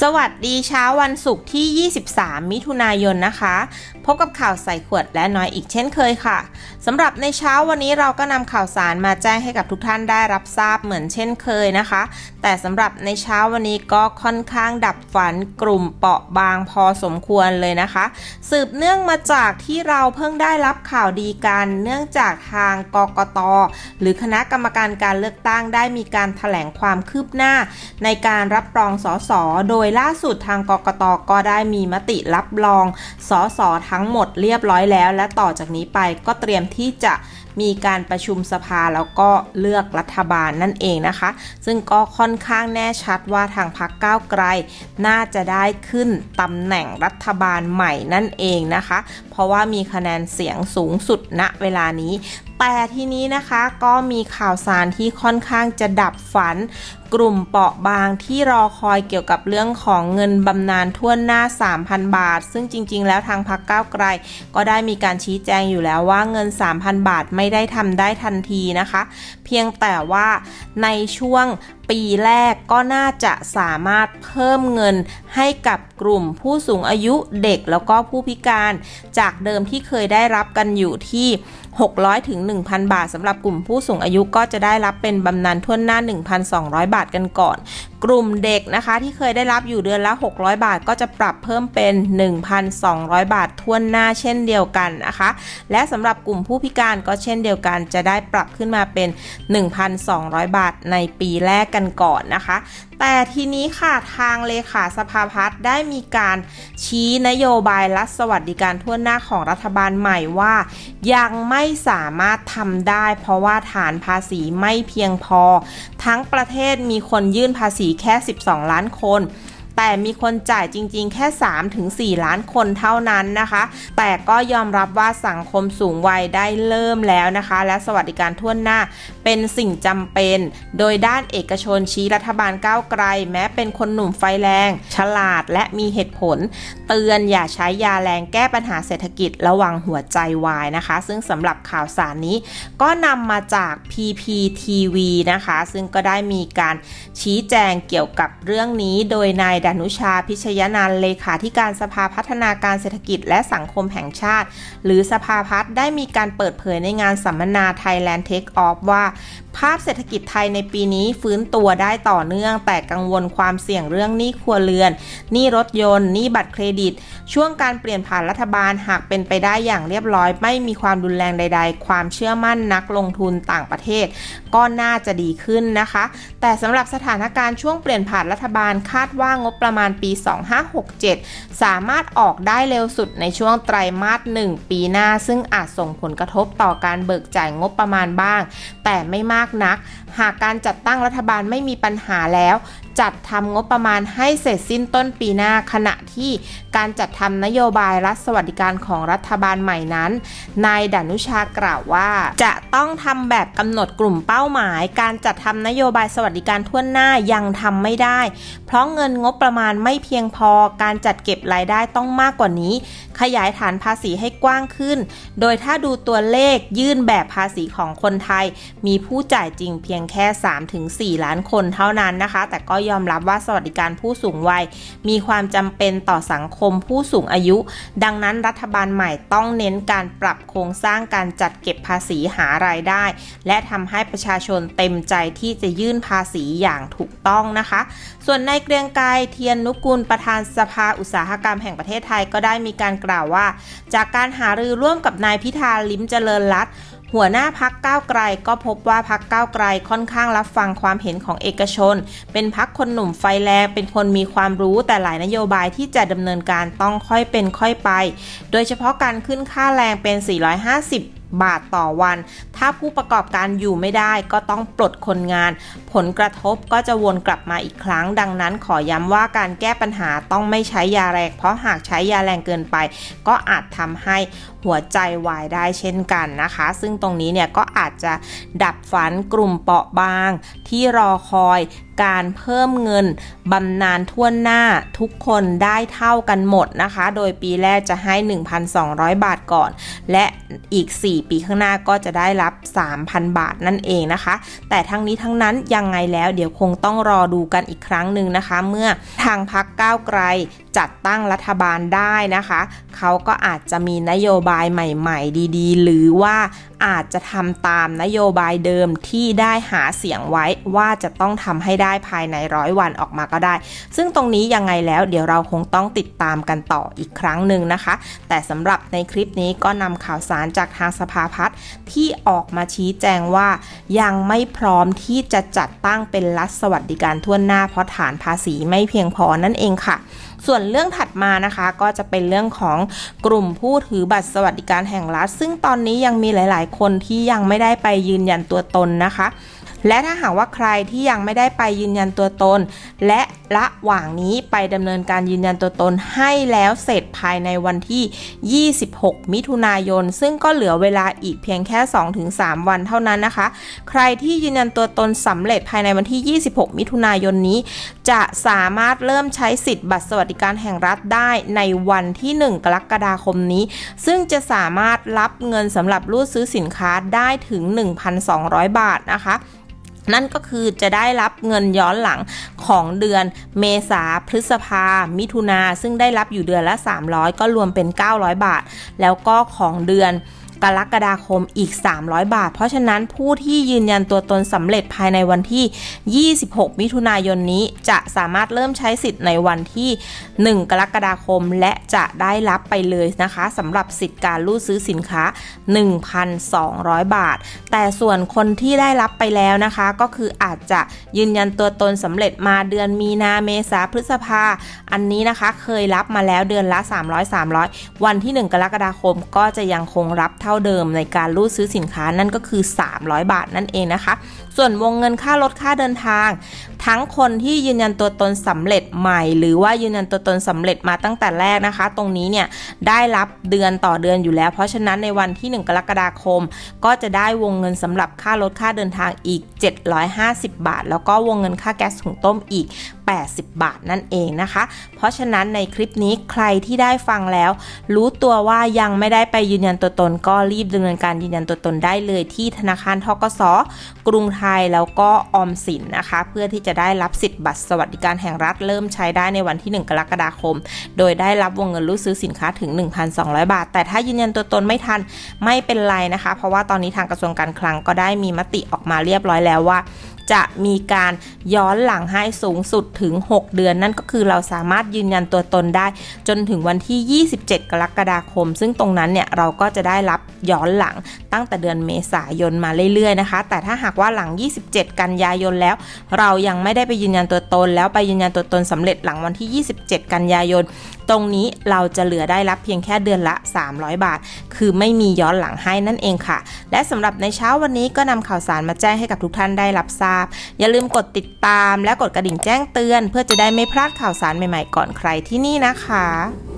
สวัสดีเช้าวันศุกร์ที่ 23 มิถุนายนนะคะ พบกับข่าวใส่ขวดและน้อยอีกเช่นเคยค่ะสำหรับในเช้าวันนี้เราก็นำข่าวสารมาแจ้งให้กับทุกท่านได้รับทราบเหมือนเช่นเคยนะคะ แต่สำหรับในเช้าวันนี้ก็ค่อนข้างดับฝันกลุ่มเปราะบางพอสมควรเลยนะคะ สืบเนื่องมาจากที่เราเพิ่งได้รับข่าวดีกัน เนื่องจากทางกกต หรือคณะกรรมการการเลือกตั้งได้มีการถแถลงความคืบหน้า ในการรับรองสสโดยยล่าสุดทางกกตก็ได้มีมติรับรองสสทั้งหมดเรียบร้อยแล้ว และต่อจากนี้ไปก็เตรียมที่จะ มีการประชุมสภาแล้วก็เลือกรัฐบาลนั่นเองนะคะ ซึ่งก็ค่อนข้างแน่ชัดว่าทางพรรคก้าวไกล น่าจะได้ขึ้นตำแหน่งรัฐบาลใหม่นั่นเองนะคะ เพราะว่ามีคะแนนเสียงสูงสุดณเวลานี้แต่ทีนี้นะคะก็มีข่าวสารที่ค่อนข้างจะดับฝัน กลุ่มเปราะบางที่รอคอยเกี่ยวกับเรื่องของเงินบำนาญทั่วหน้า 3,000 บาท ซึ่งจริง ๆ แล้วทางพรรคก้าวไกล ก็ได้มีการชี้แจงอยู่แล้วว่าเงิน 3,000 บาทไม่ไม่ได้ทำได้ทันทีนะคะ เพียงแต่ว่าในช่วง ปีแรกก็น่าจะสามารถเพิ่มเงินให้กับกลุ่มผู้สูงอายุเด็กแล้วก็ผู้พิการ จากเดิมที่เคยได้รับกันอยู่ที่ 600ถึง1,000 บาทสำหรับกลุ่มผู้สูงอายุก็จะได้รับเป็นบำนาญทั่วหน้า 1,200 บาทกันก่อน กลุ่มเด็กนะคะที่เคยได้รับอยู่เดือนละ 600 บาทก็จะปรับเพิ่มเป็น 1,200 บาททั่วหน้าเช่นเดียวกันนะคะ และสำหรับกลุ่มผู้พิการก็เช่นเดียวกัน จะได้ปรับขึ้นมาเป็น 1,200 บาทในปีแรกกันก่อนนะคะ แต่ทีนี้ค่ะทางเลขาสภาพัฒน์ได้มีการชี้นโยบายรัฐสวัสดิการทั่วหน้าของรัฐบาลใหม่ว่า ยังไม่สามารถทำได้ เพราะว่าฐานภาษีไม่เพียงพอ ทั้งประเทศมีคนยื่นภาษีแค่ 12 ล้านคน แต่มีคนจ่ายจริงๆ แค่3ถึง4ล้านคนเท่านั้นนะคะ แต่ก็ยอมรับว่าสังคมสูงวัยได้เริ่มแล้วนะคะ และสวัสดิการทั่วหน้าเป็นสิ่งจำเป็น โดยด้านเอกชนชี้รัฐบาลก้าวไกล แม้เป็นคนหนุ่มไฟแรง ฉลาดและมีเหตุผล เตือนอย่าใช้ยาแรงแก้ปัญหาเศรษฐกิจระวังหัวใจวายนะคะ ซึ่งสำหรับข่าวสารนี้ ก็นำมาจาก PPTV นะคะ ซึ่งก็ได้มีการชี้แจงเกี่ยวกับเรื่องนี้โดยนายดอนุชาพิชยนันเลขาธิการสภาพัฒนาการเศรษฐกิจและสังคมแห่งชาติ หรือสภาพัฒน์ได้มีการเปิดเผยในงานสัมมนา Thailand Take Off ว่า ภาพเศรษฐกิจไทยในปีนี้ฟื้นตัวได้ต่อเนื่อง แต่กังวลความเสี่ยงเรื่องหนี้ครัวเรือนหนี้รถยนต์หนี้บัตรเครดิต ช่วงการเปลี่ยนผ่านรัฐบาลหากเป็นไปได้อย่างเรียบร้อย ไม่มีความรุนแรงใด ๆ ความเชื่อมั่นนักลงทุนต่างประเทศ ก็น่าจะดีขึ้นนะคะ แต่สำหรับสถานการณ์ช่วงเปลี่ยนผ่านรัฐบาลคาดว่างบประมาณปี 2567 สามารถออกได้เร็วสุดในช่วงไตรมาส 1 ปีหน้า ซึ่งอาจส่งผลกระทบต่อการเบิกจ่ายงบประมาณบ้าง แต่ไม่มากนัก หากการจัดตั้งรัฐบาลไม่มีปัญหาแล้ว จัดทำงบประมาณให้เสร็จสิ้นต้นปีหน้าขณะที่การจัดทำนโยบายรัฐสวัสดิการของรัฐบาลใหม่นั้น นายดานุชากล่าวว่า จะต้องทำแบบกำหนดกลุ่มเป้าหมาย การจัดทำนโยบายสวัสดิการทั่วหน้ายังทำไม่ได้ เพราะเงินงบประมาณไม่เพียงพอการจัดเก็บรายได้ต้องมากกว่านี้ ขยายฐานภาษีให้กว้างขึ้น โดยถ้าดูตัวเลขยื่นแบบภาษีของคนไทย มีผู้จ่ายจริงเพียงแค่ 3-4 ล้านคนเท่านั้นนะคะ แต่ก็ยอมรับว่าสวัสดิการผู้สูงวัย มีความจำเป็นต่อสังคมผู้สูงอายุ ดังนั้นรัฐบาลใหม่ต้องเน้นการปรับโครงสร้างการจัดเก็บภาษีหารายได้ และทำให้ประชาชนเต็มใจที่จะยื่นภาษีอย่างถูกต้องนะคะ ส่วนในเกรียงไกรเทียนนุกุลประธานสภาอุตสาหกรรมแห่งประเทศไทยก็ได้มีการกล่าวว่า จากการหารือร่วมกับนายพิธาลิ้มเจริญรัตน์ หัวหน้าพักก้าวไกลก็พบว่าพักก้าวไกลค่อนข้างรับฟังความเห็นของเอกชน เป็นพักคนหนุ่มไฟแรงเป็นคนมีความรู้แต่หลายนโยบายที่จะดำเนินการต้องค่อยเป็นค่อยไป โดยเฉพาะการขึ้นค่าแรงเป็น 450บาทต่อวัน ถ้าผู้ประกอบการอยู่ไม่ได้ก็ต้องปลดคนงาน ผลกระทบก็จะวนกลับมาอีกครั้ง ดังนั้นขอย้ำว่าการแก้ปัญหาต้องไม่ใช้ยาแรง เพราะหากใช้ยาแรงเกินไป ก็อาจทำให้ หัวใจวายได้เช่นกันนะคะ ซึ่งตรงนี้เนี่ยก็อาจจะดับฝันกลุ่มเปราะบาง ที่รอคอยการเพิ่มเงินบำนาญทั่วหน้าทุกคนได้เท่ากันหมดนะคะ โดยปีแรกจะให้ 1,200 บาทก่อน และอีก 4 ปีข้างหน้าก็จะได้รับ 3,000 บาทนั่นเองนะคะ แต่ทั้งนี้ทั้งนั้นยังไงแล้วเดี๋ยวคงต้องรอดูกันอีกครั้งหนึ่งนะคะ เมื่อทางพักก้าวไกล จัดตั้งรัฐบาลได้นะคะ เขาก็อาจจะมีนโยบายใหม่ๆ ดีๆ หรือว่าอาจจะทำตามนโยบายเดิมที่ได้หาเสียงไว้ว่าจะต้องทำให้ได้ภายในร้อยวันออกมาก็ได้ ซึ่งตรงนี้ยังไงแล้วเดี๋ยวเราคงต้องติดตามกันต่ออีกครั้งหนึ่งนะคะ แต่สำหรับในคลิปนี้ก็นำข่าวสารจากทางสภาพัฒน์ที่ออกมาชี้แจงว่า ยังไม่พร้อมที่จะจัดตั้งเป็นรัฐสวัสดิการทั่วหน้าเพราะฐานภาษีไม่เพียงพอนั่นเองค่ะ ส่วนเรื่องถัดมานะคะ ก็จะเป็นเรื่องของกลุ่มผู้ถือบัตรสวัสดิการแห่งรัฐ ซึ่งตอนนี้ยังมีหลาย ๆ คนที่ยังไม่ได้ไปยืนยันตัวตนนะคะ และถ้าหากว่าใครที่ยังไม่ได้ไปยืนยันตัวตน และระหว่างนี้ไปดำเนินการยืนยันตัวตนให้แล้วเสร็จภายในวันที่ 26 มิถุนายน ซึ่งก็เหลือเวลาอีกเพียงแค่ 2-3 วันเท่านั้นนะคะ ใครที่ยืนยันตัวตนสำเร็จภายในวันที่ 26 มิถุนายนนี้ จะสามารถเริ่มใช้สิทธิ์บัตรสวัสดิการแห่งรัฐได้ในวันที่ 1 กรกฎาคมนี้ ซึ่งจะสามารถรับเงินสำหรับรูดซื้อสินค้าได้ถึง 1,200 บาทนะคะ นั่นก็คือจะได้รับเงินย้อนหลังของเดือนเมษาพฤษภา มิถุนาซึ่งได้รับอยู่เดือนละ 300 ก็รวมเป็น 900 บาท แล้วก็ของเดือน กรกฎาคมอีก 300 บาท เพราะฉะนั้นผู้ที่ยืนยันตัวตนสำเร็จภายในวันที่ 26 มิถุนายนนี้จะสามารถเริ่มใช้สิทธิ์ในวันที่ 1 กรกฎาคมและจะได้รับไปเลยนะคะสำหรับสิทธิ์การรูดซื้อสินค้า 1,200 บาท แต่ส่วนคนที่ได้รับไปแล้วนะคะก็คืออาจจะยืนยันตัวตนสำเร็จมาเดือนมีนาเมษาพฤษภา อันนี้นะคะเคยรับมาแล้วเดือนละ 300 300 วันที่ 1 กรกฎาคมก็จะยังคงรับเท่าเดิมในการรูดซื้อสินค้านั่นก็คือ 300 บาทนั่นเองนะคะ ส่วนวงเงินค่ารถค่าเดินทาง ทั้งคนที่ยืนยันตัวตนสำเร็จใหม่ หรือว่ายืนยันตัวตนสำเร็จมาตั้งแต่แรกนะคะ ตรงนี้เนี่ยได้รับเดือนต่อเดือนอยู่แล้ว เพราะฉะนั้นในวันที่ 1 กรกฎาคม ก็จะได้วงเงินสำหรับค่ารถค่าเดินทางอีก 750 บาท แล้วก็วงเงินค่าแก๊สถุงต้มอีก 80 บาทนั่นเองนะคะ เพราะฉะนั้นในคลิปนี้ใครที่ได้ฟังแล้ว รู้ตัวว่ายังไม่ได้ไปยืนยันตัวตน ก็รีบดำเนินการยืนยันตัวตนได้เลยที่ธนาคารทกสกรุงไทยแล้วก็ออมสินนะคะ เพื่อที่จะได้รับสิทธิ์บัตรสวัสดิการแห่งรัฐเริ่มใช้ได้ในวันที่ 1 กรกฎาคม โดยได้รับวงเงินรูดซื้อสินค้าถึง 1,200 บาท แต่ถ้ายืนยันตัวตนไม่ทันไม่เป็นไรนะคะ เพราะว่าตอนนี้ทางกระทรวงการคลังก็ได้มีมติออกมาเรียบร้อยแล้วว่าจะมีการย้อนหลังให้สูงสุดถึง 6 เดือน นั่นก็คือเราสามารถยืนยันตัวตนได้ จนถึงวันที่ 27 กรกฎาคม ซึ่งตรงนั้นเนี่ยเราก็จะได้รับย้อนหลังตั้งแต่เดือนเมษายนมาเรื่อยๆนะคะ แต่ถ้าหากว่าหลัง 27 กันยายนแล้ว เรายังไม่ได้ไปยืนยันตัวตน แล้วไปยืนยันตัวตนสำเร็จหลังวันที่ 27 กันยายน ตรงนี้เราจะเหลือได้รับเพียงแค่เดือนละ 300 บาท คือไม่มีย้อนหลังให้นั่นเองค่ะ และสำหรับในเช้าวันนี้ก็นำข่าวสารมาแจ้งให้กับทุกท่านได้รับทราบ อย่าลืมกดติดตามและกดกระดิ่งแจ้งเตือน เพื่อจะได้ไม่พลาดข่าวสารใหม่ๆก่อนใครที่นี่นะคะ